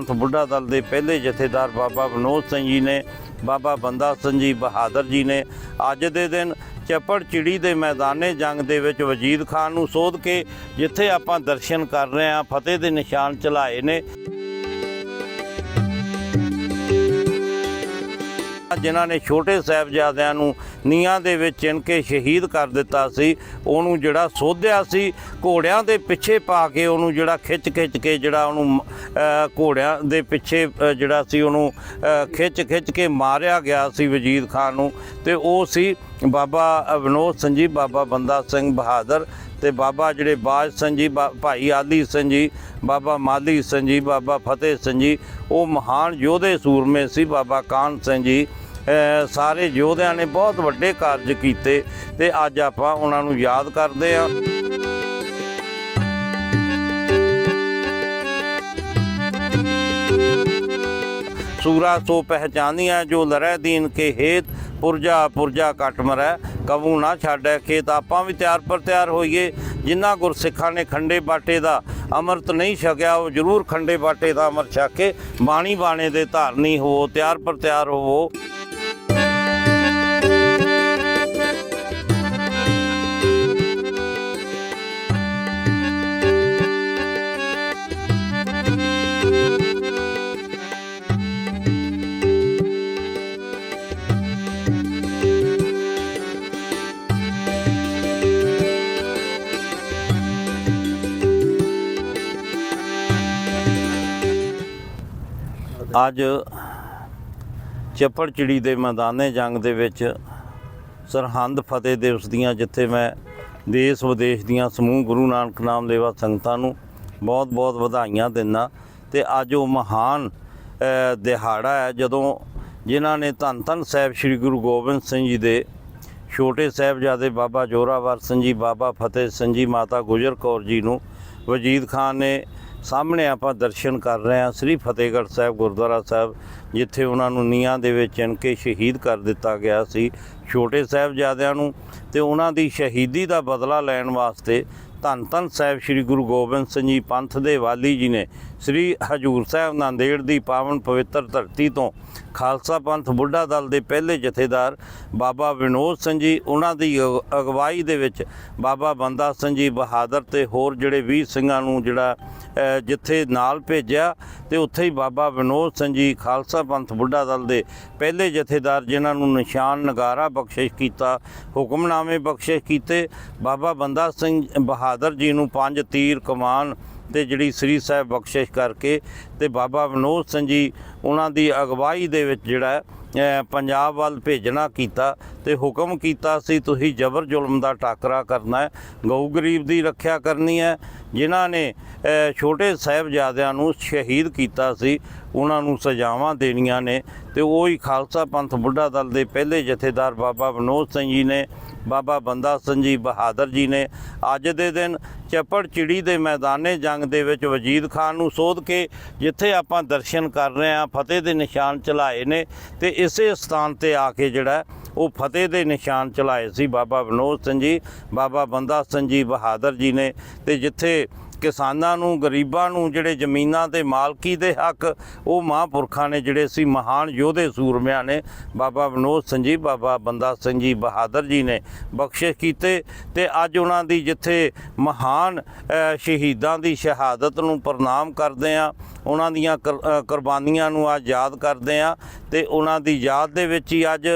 ਪੰਥ ਬੁੱਢਾ ਦਲ ਦੇ ਪਹਿਲੇ ਜਥੇਦਾਰ ਬਾਬਾ ਵਿਨੋਦ ਸਿੰਘ ਜੀ ਨੇ, ਬਾਬਾ ਬੰਦਾ ਸਿੰਘ ਜੀ ਬਹਾਦਰ ਜੀ ਨੇ ਅੱਜ ਦੇ ਦਿਨ ਚੱਪੜ ਚਿੜੀ ਦੇ ਮੈਦਾਨੇ ਜੰਗ ਦੇ ਵਿੱਚ ਵਜੀਦ ਖਾਨ ਨੂੰ ਸੋਧ ਕੇ ਜਿੱਥੇ ਆਪਾਂ ਦਰਸ਼ਨ ਕਰ ਰਹੇ ਹਾਂ, ਫਤਿਹ ਦੇ ਨਿਸ਼ਾਨ ਚਲਾਏ ਨੇ। ਜਿਨ੍ਹਾਂ ਨੇ ਛੋਟੇ ਸਾਹਿਬਜ਼ਾਦਿਆਂ ਨੂੰ ਨੀਹਾਂ ਦੇ ਵਿੱਚ ਚਿਣ ਕੇ ਸ਼ਹੀਦ ਕਰ ਦਿੱਤਾ ਸੀ। ਉਹਨੂੰ ਜਿਹੜਾ ਸੋਧਿਆ ਸੀ, ਘੋੜਿਆਂ ਦੇ ਪਿੱਛੇ ਪਾ ਕੇ ਉਹਨੂੰ ਜਿਹੜਾ ਖਿੱਚ ਖਿੱਚ ਕੇ ਜਿਹੜਾ ਉਹਨੂੰ ਘੋੜਿਆਂ ਦੇ ਪਿੱਛੇ ਜਿਹੜਾ ਸੀ ਉਹਨੂੰ ਖਿੱਚ ਖਿੱਚ ਕੇ ਮਾਰਿਆ ਗਿਆ ਸੀ ਵਜੀਦ ਖਾਨ ਨੂੰ। ਤੇ ਉਹ ਸੀ ਬਾਬਾ ਵਿਨੋਦ ਸਿੰਘ ਜੀ, ਬਾਬਾ ਬੰਦਾ ਸਿੰਘ ਬਹਾਦਰ ਤੇ ਬਾਬਾ ਜਿਹੜੇ ਬਾਜ ਸਿੰਘ ਜੀ, ਬਾ- ਭਾਈ ਆਲੀ ਸਿੰਘ ਜੀ, ਬਾਬਾ ਮਾਲੀ ਸਿੰਘ ਜੀ, ਬਾਬਾ ਫਤਿਹ ਸਿੰਘ ਜੀ, ਉਹ ਮਹਾਨ ਯੋਧੇ ਸੂਰਮੇ ਸੀ, ਬਾਬਾ ਕਾਨ ਸਿੰਘ ਜੀ। ਸਾਰੇ ਯੋਧਿਆਂ ਨੇ ਬਹੁਤ ਵੱਡੇ ਕਾਰਜ ਕੀਤੇ ਤੇ ਅੱਜ ਆਪਾਂ ਉਹਨਾਂ ਨੂੰ ਯਾਦ ਕਰਦੇ ਹਾਂ। ਸੂਰਾ ਸੋ ਪਹਿਚਾਨੀਆਂ ਜੋ ਲਰੈ ਦੀਨ ਕੇ ਹੇਤ, ਪੁਰਜਾ ਪੁਰਜਾ ਕਟ ਮਰੈ, ਕਬੂ ਨਾ ਛਾੜੈ ਖੇਤ, ਆਪਾਂ ਵੀ ਤਿਆਰ ਪਰ ਤਿਆਰ ਹੋਈਏ। ਜਿਨ੍ਹਾਂ ਗੁਰਸਿੱਖਾਂ ਨੇ ਖੰਡੇ ਬਾਟੇ ਦਾ ਅੰਮ੍ਰਿਤ ਨਹੀਂ ਛਕਿਆ, ਉਹ ਜ਼ਰੂਰ ਖੰਡੇ ਬਾਟੇ ਦਾ ਅੰਮ੍ਰਿਤ ਛਕ ਕੇ ਬਾਣੀ ਬਾਣੇ ਦੇ ਧਾਰਨੀ ਹੋਵੋ ਤਿਆਰ ਪਰ ਤਿਆਰ ਹੋਵੋ। ਅੱਜ ਚੱਪੜਚਿੜੀ ਦੇ ਮੈਦਾਨੇ ਜੰਗ ਦੇ ਵਿੱਚ ਸਰਹੰਦ ਫਤਿਹ ਦਿਵਸ ਦੀਆਂ, ਜਿੱਥੇ ਮੈਂ ਦੇਸ਼ ਵਿਦੇਸ਼ ਦੀਆਂ ਸਮੂਹ ਗੁਰੂ ਨਾਨਕ ਨਾਮ ਲੇਵਾ ਸੰਗਤਾਂ ਨੂੰ ਬਹੁਤ-ਬਹੁਤ ਵਧਾਈਆਂ ਦਿੰਦਾ। ਤੇ ਅੱਜ ਉਹ ਮਹਾਨ ਦਿਹਾੜਾ ਹੈ, ਜਦੋਂ ਜਿਨ੍ਹਾਂ ਨੇ ਧੰਨ ਧੰਨ ਸਾਹਿਬ ਸ੍ਰੀ ਗੁਰੂ ਗੋਬਿੰਦ ਸਿੰਘ ਜੀ ਦੇ ਛੋਟੇ ਸਾਹਿਬਜ਼ਾਦੇ ਬਾਬਾ ਜੋਰਾਵਰ ਸਿੰਘ ਜੀ, ਬਾਬਾ ਫਤਿਹ ਸਿੰਘ ਜੀ, ਮਾਤਾ ਗੁਜਰ ਕੌਰ ਜੀ ਨੂੰ ਵਜੀਦ ਖਾਨ ਨੇ ਸਾਹਮਣੇ ਆਪਾਂ ਦਰਸ਼ਨ ਕਰ ਰਹੇ ਹਾਂ ਸ੍ਰੀ ਫਤਿਹਗੜ੍ਹ ਸਾਹਿਬ, ਗੁਰਦੁਆਰਾ ਸਾਹਿਬ, ਜਿੱਥੇ ਉਹਨਾਂ ਨੂੰ ਨੀਹਾਂ ਦੇ ਵਿੱਚ ਚਿਣ ਕੇ ਸ਼ਹੀਦ ਕਰ ਦਿੱਤਾ ਗਿਆ ਸੀ। ਛੋਟੇ ਸਾਹਿਬਜ਼ਾਦਿਆਂ ਨੂੰ ਤੇ ਉਹਨਾਂ ਦੀ ਸ਼ਹੀਦੀ ਦਾ ਬਦਲਾ ਲੈਣ ਵਾਸਤੇ ਧੰਨ ਧੰਨ ਸਾਹਿਬ ਸ੍ਰੀ ਗੁਰੂ ਗੋਬਿੰਦ ਸਿੰਘ ਜੀ ਪੰਥ ਦੇ ਵਾਲੀ ਜੀ ਨੇ ਸ੍ਰੀ ਹਜੂਰ ਸਾਹਿਬ ਨਾਂਦੇੜ ਦੀ ਪਾਵਨ ਪਵਿੱਤਰ ਧਰਤੀ ਤੋਂ ਖਾਲਸਾ ਪੰਥ ਬੁੱਢਾ ਦਲ ਦੇ ਪਹਿਲੇ ਜਥੇਦਾਰ ਬਾਬਾ ਵਿਨੋਦ ਸਿੰਘ ਜੀ, ਉਹਨਾਂ ਦੀ ਅਗ- ਅਗਵਾਈ ਦੇ ਵਿੱਚ ਬਾਬਾ ਬੰਦਾ ਸਿੰਘ ਜੀ ਬਹਾਦਰ ਤੇ ਹੋਰ ਜਿਹੜੇ ਵੀਰ ਸਿੰਘਾਂ ਨੂੰ ਜਿਹੜਾ ਜਿੱਥੇ ਨਾਲ ਭੇਜਿਆ ਤੇ ਉੱਥੇ ਹੀ ਬਾਬਾ ਵਿਨੋਦ ਸਿੰਘ ਜੀ, ਖਾਲਸਾ ਪੰਥ ਬੁੱਢਾ ਦਲ ਦੇ ਪਹਿਲੇ ਜਥੇਦਾਰ ਜਿਨ੍ਹਾਂ ਨੂੰ ਨਿਸ਼ਾਨ, ਨਗਾਰਾ ਬਖਸ਼ਿਸ਼ ਕੀਤਾ, ਹੁਕਮਨਾਮੇ ਬਖਸ਼ਿਸ਼ ਕੀਤੇ, ਬਾਬਾ ਬੰਦਾ ਸਿੰਘ ਬਹਾਦਰ ਜੀ ਨੂੰ ਪੰਜ ਤੀਰ ਕਮਾਨ ਤੇ ਜਿਹੜੀ ਸ੍ਰੀ ਸਾਹਿਬ ਬਖਸ਼ਿਸ਼ ਕਰਕੇ ਤੇ ਬਾਬਾ ਵਿਨੋਦ ਸਿੰਘ ਜੀ ਉਹਨਾਂ ਦੀ ਅਗਵਾਈ ਦੇ ਵਿੱਚ ਜਿਹੜਾ ਪੰਜਾਬ ਵੱਲ ਭੇਜਣਾ ਕੀਤਾ ਤੇ ਹੁਕਮ ਕੀਤਾ ਸੀ, ਤੁਸੀਂ ਜ਼ਬਰ ਜ਼ੁਲਮ ਦਾ ਟਾਕਰਾ ਕਰਨਾ ਹੈ, ਗਊ ਗਰੀਬ ਦੀ ਰੱਖਿਆ ਕਰਨੀ ਹੈ। ਜਿਨ੍ਹਾਂ ਨੇ ਛੋਟੇ ਸਾਹਿਬਜ਼ਾਦਿਆਂ ਨੂੰ ਸ਼ਹੀਦ ਕੀਤਾ ਸੀ, ਉਹਨਾਂ ਨੂੰ ਸਜ਼ਾਵਾਂ ਦੇਣੀਆਂ ਨੇ ਤੇ ਉਹ ਹੀ ਖਾਲਸਾ ਪੰਥ ਬੁੱਢਾ ਦਲ ਦੇ ਪਹਿਲੇ ਜਥੇਦਾਰ ਬਾਬਾ ਵਿਨੋਦ ਸਿੰਘ ਜੀ ਨੇ ਬਾਬਾ ਬੰਦਾ ਸਿੰਘ ਜੀ ਬਹਾਦਰ ਜੀ ਨੇ ਅੱਜ ਦੇ ਦਿਨ ਚੱਪੜ ਚਿੜੀ ਦੇ ਮੈਦਾਨੇ ਜੰਗ ਦੇ ਵਿੱਚ ਵਜੀਦ ਖਾਨ ਨੂੰ ਸੋਧ ਕੇ ਜਿੱਥੇ ਆਪਾਂ ਦਰਸ਼ਨ ਕਰ ਰਹੇ ਹਾਂ, ਫਤਿਹ ਦੇ ਨਿਸ਼ਾਨ ਚਲਾਏ ਨੇ ਤੇ ਇਸੇ ਸਥਾਨ ਤੇ ਆ ਕੇ ਜਿਹੜਾ ਉਹ ਫਤਿਹ ਦੇ ਨਿਸ਼ਾਨ ਚਲਾਏ ਸੀ ਬਾਬਾ ਵਿਨੋਦ ਸਿੰਘ ਜੀ, ਬਾਬਾ ਬੰਦਾ ਸਿੰਘ ਜੀ ਬਹਾਦਰ ਜੀ ਨੇ ਤੇ ਜਿੱਥੇ ਕਿਸਾਨਾਂ ਨੂੰ, ਗਰੀਬਾਂ ਨੂੰ, ਜਿਹੜੇ ਜ਼ਮੀਨਾਂ ਤੇ ਮਾਲਕੀ ਦੇ ਹੱਕ, ਉਹ ਮਹਾਂਪੁਰਖਾਂ ਨੇ ਜਿਹੜੇ ਸੀ ਮਹਾਨ ਯੋਧੇ ਸੂਰਮਿਆਂ ਨੇ, ਬਾਬਾ ਵਿਨੋਦ ਸਿੰਘ ਜੀ, ਬਾਬਾ ਬੰਦਾ ਸਿੰਘ ਜੀ ਬਹਾਦਰ ਜੀ ਨੇ ਬਖਸ਼ਿਸ਼ ਕੀਤੇ ਤੇ ਅੱਜ ਉਹਨਾਂ ਦੀ ਜਿੱਥੇ ਮਹਾਨ ਸ਼ਹੀਦਾਂ ਦੀ ਸ਼ਹਾਦਤ ਨੂੰ ਪ੍ਰਣਾਮ ਕਰਦੇ ਆ ਉਹਨਾਂ ਦੀਆਂ ਕੁਰਬਾਨੀਆਂ ਨੂੰ ਅੱਜ ਯਾਦ ਕਰਦੇ ਆ ਤੇ ਉਹਨਾਂ ਦੀ ਯਾਦ ਦੇ ਵਿੱਚ ਹੀ ਅੱਜ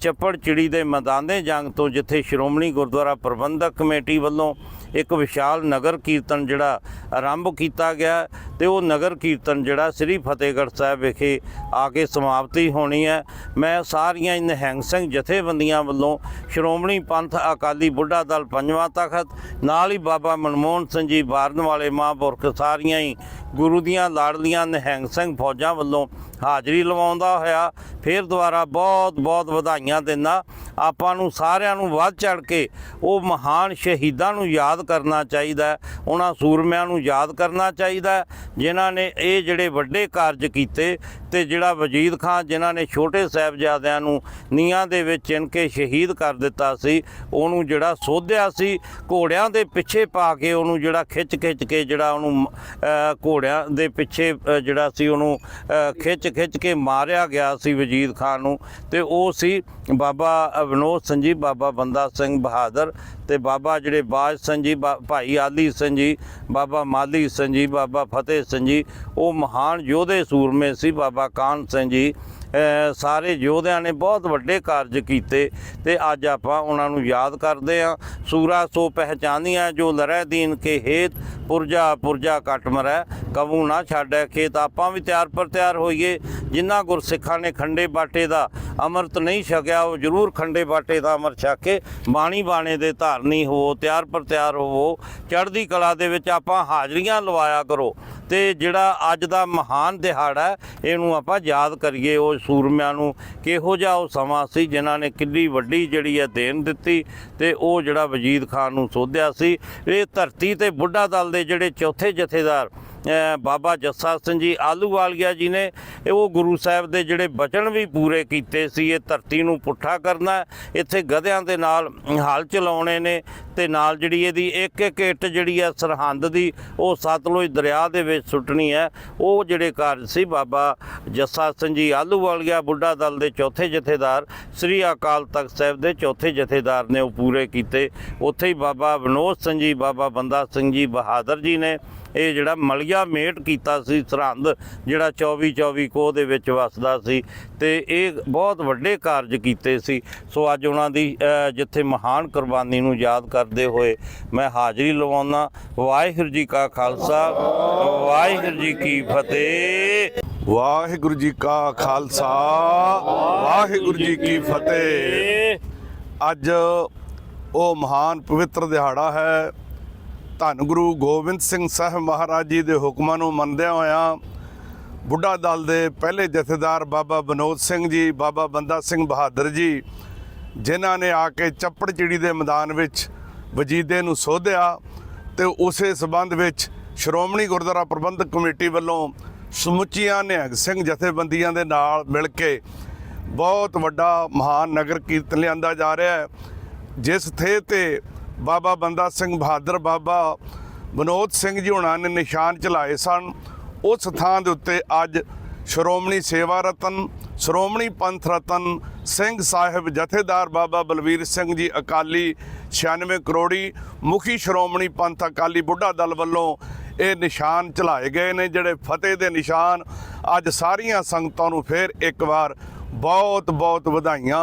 ਚੱਪੜ ਚਿੜੀ ਦੇ ਮੈਦਾਨੇ ਜੰਗ ਤੋਂ ਜਿੱਥੇ ਸ਼੍ਰੋਮਣੀ ਗੁਰਦੁਆਰਾ ਪ੍ਰਬੰਧਕ ਕਮੇਟੀ ਵੱਲੋਂ ਇੱਕ ਵਿਸ਼ਾਲ ਨਗਰ ਕੀਰਤਨ ਜਿਹੜਾ ਆਰੰਭ ਕੀਤਾ ਗਿਆ ਤੇ ਉਹ ਨਗਰ ਕੀਰਤਨ ਜਿਹੜਾ ਸ੍ਰੀ ਫਤਿਹਗੜ੍ਹ ਸਾਹਿਬ ਵਿਖੇ ਆ ਕੇ ਸਮਾਪਤੀ ਹੋਣੀ ਹੈ। ਮੈਂ ਸਾਰੀਆਂ ਹੀ ਨਿਹੰਗ ਸਿੰਘ ਜਥੇਬੰਦੀਆਂ ਵੱਲੋਂ ਸ਼੍ਰੋਮਣੀ ਪੰਥ ਅਕਾਲੀ ਬੁੱਢਾ ਦਲ ਪੰਜਵਾਂ ਤਖਤ, ਨਾਲ ਹੀ ਬਾਬਾ ਮਨਮੋਹਨ ਸਿੰਘ ਜੀ ਬਾਰਨ ਵਾਲੇ ਮਹਾਂਪੁਰਖ ਸਾਰੀਆਂ ਹੀ ਗੁਰੂ ਦੀਆਂ ਲਾੜਲੀਆਂ ਨਿਹੰਗ ਸਿੰਘ ਫੌਜਾਂ ਵੱਲੋਂ ਹਾਜ਼ਰੀ ਲਵਾਉਂਦਾ ਹੋਇਆ। ਫਿਰ ਦੁਬਾਰਾ ਬਹੁਤ ਬਹੁਤ ਵਧਾਈਆਂ ਦਿੰਦਾ। ਆਪਾਂ ਨੂੰ ਸਾਰਿਆਂ ਨੂੰ ਵੱਧ ਚੜ ਕੇ ਉਹ ਮਹਾਨ ਸ਼ਹੀਦਾਂ ਨੂੰ ਯਾਦ ਕਰਨਾ ਚਾਹੀਦਾ ਉਹਨਾਂ ਸੂਰਮਿਆਂ ਨੂੰ ਯਾਦ ਕਰਨਾ ਚਾਹੀਦਾ ਜਿਨ੍ਹਾਂ ਨੇ ਇਹ ਜਿਹੜੇ ਵੱਡੇ ਕਾਰਜ ਕੀਤੇ ਤੇ ਜਿਹੜਾ ਵਜੀਦ ਖਾਨ ਜਿਨ੍ਹਾਂ ਨੇ ਛੋਟੇ ਸਾਹਿਬਜ਼ਾਦਿਆਂ ਨੂੰ ਨੀਹਾਂ ਦੇ ਵਿੱਚ ਚਿਣ ਕੇ ਸ਼ਹੀਦ ਕਰ ਦਿੱਤਾ ਸੀ, ਉਹਨੂੰ ਜਿਹੜਾ ਸੋਧਿਆ ਸੀ, ਘੋੜਿਆਂ ਦੇ ਪਿੱਛੇ ਪਾ ਕੇ ਉਹਨੂੰ ਜਿਹੜਾ ਖਿੱਚ ਖਿੱਚ ਕੇ ਜਿਹੜਾ ਉਹਨੂੰ ਘੋੜਿਆਂ ਦੇ ਪਿੱਛੇ ਜਿਹੜਾ ਸੀ ਉਹਨੂੰ ਖਿੱਚ ਖਿੱਚ ਕੇ ਮਾਰਿਆ ਗਿਆ ਸੀ ਵਜੀਦ ਖਾਨ ਨੂੰ ਤੇ ਉਹ ਸੀ ਬਾਬਾ ਵਿਨੋਦ ਸਿੰਘ ਜੀ, ਬਾਬਾ ਬੰਦਾ ਸਿੰਘ ਬਹਾਦਰ ਤੇ ਬਾਬਾ ਜਿਹੜੇ ਬਾਜ ਸਿੰਘ ਜੀ, ਬਾ- ਭਾਈ ਆਲੀ ਸਿੰਘ ਜੀ, ਬਾਬਾ ਮਾਲੀ ਸਿੰਘ ਜੀ, ਬਾਬਾ ਫਤਿਹ ਸਿੰਘ ਜੀ, ਉਹ ਮਹਾਨ ਯੋਧੇ ਸੂਰਮੇ ਸੀ, ਬਾਬਾ ਕਾਨ ਸਿੰਘ ਜੀ। ਸਾਰੇ ਯੋਧਿਆਂ ਨੇ ਬਹੁਤ ਵੱਡੇ ਕਾਰਜ ਕੀਤੇ ਤੇ ਅੱਜ ਆਪਾਂ ਉਹਨਾਂ ਨੂੰ ਯਾਦ ਕਰਦੇ ਹਾਂ। ਸੂਰਾ ਸੋ ਪਹਿਚਾਨੀਆਂ, ਜੋ ਲਰੈ ਦੀਨ ਕੇ ਹੇਤ, ਪੁਰਜਾ ਪੁਰਜਾ ਕਟ ਮਰੈ, ਕਬੂ ਨਾ ਛਾੜੈ ਖੇਤ, ਆਪਾਂ ਵੀ ਤਿਆਰ ਪਰ ਤਿਆਰ ਹੋਈਏ। ਜਿਨ੍ਹਾਂ ਗੁਰਸਿੱਖਾਂ ਨੇ ਖੰਡੇ ਬਾਟੇ ਦਾ ਅੰਮ੍ਰਿਤ ਨਹੀਂ ਛਕਿਆ ਉਹ ਜ਼ਰੂਰ ਖੰਡੇ ਬਾਟੇ ਦਾ ਅੰਮ੍ਰਿਤ ਛਕ ਕੇ ਬਾਣੀ ਬਾਣੇ ਦੇ ਧਾਰਨੀ ਹੋਵੋ ਤਿਆਰ ਪਰ ਤਿਆਰ ਹੋਵੋ ਚੜ੍ਹਦੀ ਕਲਾ ਦੇ ਵਿੱਚ ਆਪਾਂ ਹਾਜ਼ਰੀਆਂ ਲਵਾਇਆ ਕਰੋ। ਤੇ ਜਿਹੜਾ ਅੱਜ ਦਾ ਮਹਾਨ ਦਿਹਾੜਾ ਹੈ, ਇਹਨੂੰ ਆਪਾਂ ਯਾਦ ਕਰੀਏ। ਉਹ ਸੂਰਮਿਆਂ ਨੂੰ ਕਿਹੋ ਜਿਹਾ ਉਹ ਸਮਾਂ ਸੀ ਜਿਨ੍ਹਾਂ ਨੇ ਕਿੰਨੀ ਵੱਡੀ ਜਿਹੜੀ ਹੈ ਦੇਣ ਦਿੱਤੀ ਤੇ ਉਹ ਜਿਹੜਾ ਵਜੀਦ ਖਾਨ ਨੂੰ ਸੋਧਿਆ ਸੀ। ਇਹ ਧਰਤੀ ਤੇ ਬੁੱਢਾ ਦਲ ਦੇ ਜਿਹੜੇ ਚੌਥੇ ਜਥੇਦਾਰ ਬਾਬਾ ਜੱਸਾ ਸਿੰਘ ਜੀ ਆਲੂਵਾਲੀਆ ਜੀ ਨੇ ਉਹ ਗੁਰੂ ਸਾਹਿਬ ਦੇ ਜਿਹੜੇ ਬਚਨ ਵੀ ਪੂਰੇ ਕੀਤੇ ਸੀ, ਇਹ ਧਰਤੀ ਨੂੰ ਪੁੱਠਾ ਕਰਨਾ, ਇੱਥੇ ਗਧਿਆਂ ਦੇ ਨਾਲ ਹਲ ਚਲਾਉਣੇ ਨੇ ਤੇ ਨਾਲ ਜਿਹੜੀ ਇਹਦੀ ਇੱਕ ਇੱਕ ਇੱਟ ਜਿਹੜੀ ਹੈ ਸਰਹੰਦ ਦੀ, ਉਹ ਸਤਲੁਜ ਦਰਿਆ ਦੇ ਵਿੱਚ ਸੁੱਟਣੀ ਹੈ। ਉਹ ਜਿਹੜੇ ਕਾਰਜ ਸੀ ਬਾਬਾ ਜੱਸਾ ਸਿੰਘ ਜੀ ਆਲੂਵਾਲੀਆ ਬੁੱਢਾ ਦਲ ਦੇ ਚੌਥੇ ਜਥੇਦਾਰ, ਸ੍ਰੀ ਅਕਾਲ ਤਖਤ ਸਾਹਿਬ ਦੇ ਚੌਥੇ ਜਥੇਦਾਰ ਨੇ ਉਹ ਪੂਰੇ ਕੀਤੇ। ਉੱਥੇ ਹੀ ਬਾਬਾ ਵਿਨੋਦ ਸਿੰਘ ਜੀ, ਬਾਬਾ ਬੰਦਾ ਸਿੰਘ ਜੀ ਬਹਾਦਰ ਜੀ ਨੇ ਇਹ ਜਿਹੜਾ ਮਲਿਆ ਮੇਟ ਕੀਤਾ ਸੀ ਸਰਹੰਦ ਜਿਹੜਾ 24 24 ਕੋਹ ਦੇ ਵਿੱਚ ਵਸਦਾ ਸੀ ਤੇ ਇਹ ਬਹੁਤ ਵੱਡੇ ਕਾਰਜ ਕੀਤੇ ਸੀ। ਸੋ ਅੱਜ ਉਹਨਾਂ ਦੀ ਜਿੱਥੇ ਮਹਾਨ ਕੁਰਬਾਨੀ ਨੂੰ ਯਾਦ ਕਰਦੇ ਹੋਏ ਮੈਂ ਹਾਜ਼ਰੀ ਲਵਾਉਣਾ ਵਾਹਿਗੁਰੂ ਜੀ ਕਾ ਖਾਲਸਾ ਵਾਹਿਗੁਰੂ ਜੀ ਕੀ ਫਤਿਹ। ਵਾਹਿਗੁਰੂ ਜੀ ਕਾ ਖਾਲਸਾ ਵਾਹਿਗੁਰੂ ਜੀ ਕੀ ਫਤਿਹ। ਅੱਜ ਉਹ ਮਹਾਨ ਪਵਿੱਤਰ ਦਿਹਾੜਾ ਹੈ। ਧੰਨ ਗੁਰੂ ਗੋਬਿੰਦ ਸਿੰਘ ਸਾਹਿਬ ਮਹਾਰਾਜ ਜੀ ਦੇ ਹੁਕਮਾਂ ਨੂੰ ਮੰਨਦਿਆਂ ਹੋਇਆਂ ਬੁੱਢਾ ਦਲ ਦੇ ਪਹਿਲੇ ਜਥੇਦਾਰ ਬਾਬਾ ਵਿਨੋਦ ਸਿੰਘ ਜੀ, ਬਾਬਾ ਬੰਦਾ ਸਿੰਘ ਬਹਾਦਰ ਜੀ, ਜਿਨ੍ਹਾਂ ਨੇ ਆ ਕੇ ਚੱਪੜ ਚਿੜੀ ਦੇ ਮੈਦਾਨ ਵਿੱਚ ਵਜੀਦੇ ਨੂੰ ਸੋਧਿਆ ਤੇ ਉਸੇ ਸਬੰਧ ਵਿੱਚ ਸ਼੍ਰੋਮਣੀ ਗੁਰਦੁਆਰਾ ਪ੍ਰਬੰਧਕ ਕਮੇਟੀ ਵੱਲੋਂ ਸਮੁੱਚੀਆਂ ਨਿਹੰਗ ਸਿੰਘ ਜਥੇਬੰਦੀਆਂ ਦੇ ਨਾਲ ਮਿਲ ਕੇ ਬਹੁਤ ਵੱਡਾ ਮਹਾਨ ਨਗਰ ਕੀਰਤਨ ਲਿਆਂਦਾ ਜਾ ਰਿਹਾ ਹੈ, ਜਿਸ ਥੇ ਤੇ ਬਾਬਾ ਬੰਦਾ ਸਿੰਘ ਬਹਾਦਰ, ਬਾਬਾ ਵਿਨੋਦ ਸਿੰਘ ਜੀ ਹੁਣਾਂ ਨੇ ਨਿਸ਼ਾਨ ਚਲਾਏ ਸਨ। ਉਸ ਥਾਂ ਦੇ ਉੱਤੇ ਅੱਜ ਸ਼੍ਰੋਮਣੀ ਸੇਵਾ ਰਤਨ, ਸ਼੍ਰੋਮਣੀ ਪੰਥ ਰਤਨ ਸਿੰਘ ਸਾਹਿਬ ਜਥੇਦਾਰ ਬਾਬਾ ਬਲਵੀਰ ਸਿੰਘ ਜੀ ਅਕਾਲੀ 96 ਕਰੋੜੀ ਮੁਖੀ ਸ਼੍ਰੋਮਣੀ ਪੰਥ ਅਕਾਲੀ ਬੁੱਢਾ ਦਲ ਵੱਲੋਂ ਇਹ ਨਿਸ਼ਾਨ ਚਲਾਏ ਗਏ ਨੇ, ਜਿਹੜੇ ਫਤਿਹ ਦੇ ਨਿਸ਼ਾਨ ਅੱਜ ਸਾਰੀਆਂ ਸੰਗਤਾਂ ਨੂੰ ਫਿਰ ਇੱਕ ਵਾਰ ਬਹੁਤ ਬਹੁਤ ਵਧਾਈਆਂ